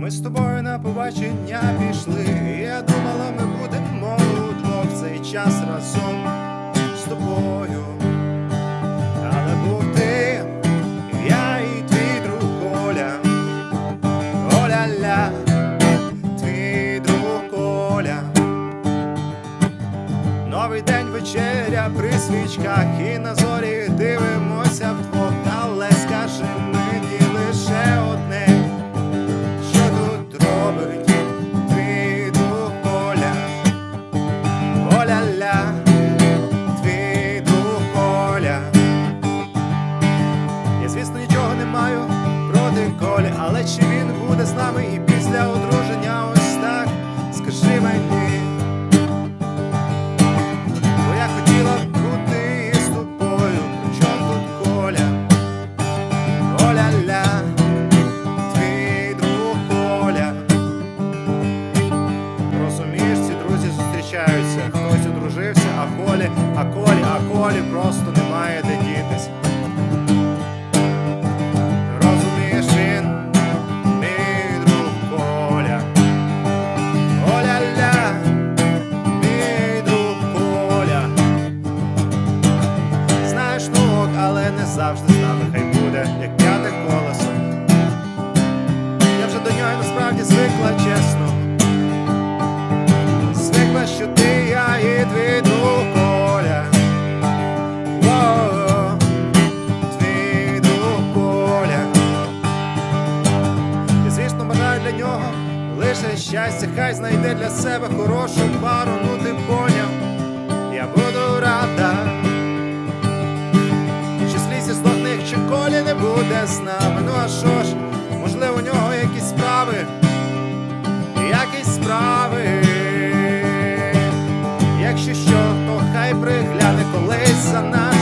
Ми з тобою на побачення пішли. Я думала, ми будемо удвох в цей час разом з тобою. Але був ти, я і твій друг Коля. Оля-ля, твій друг Коля. Новий день вечеря при свічках і на зорі з нами і після одруження ось так? Скажи мені. Бо я хотіла бути з тобою, причому тут Коля, Оля-ля, твій друг Коля. Розумієш, ці друзі зустрічаються. Хтось одружився, а Колі, а Колі, а Колі просто немає де дітись. Завжди з нами хай буде, як п'яте колесо. Я вже до нього насправді звикла, чесно. Звикла, що ти, я і твій друг Коля. Твій друг Коля. І звісно, бажаю для нього лише щастя, хай знайде для себе хорошу пару, ну ти поняв, я буду буде з нами. Ну а що ж, можливо, у нього якісь справи, якісь справи. Якщо що, то хай пригляне колись за нами.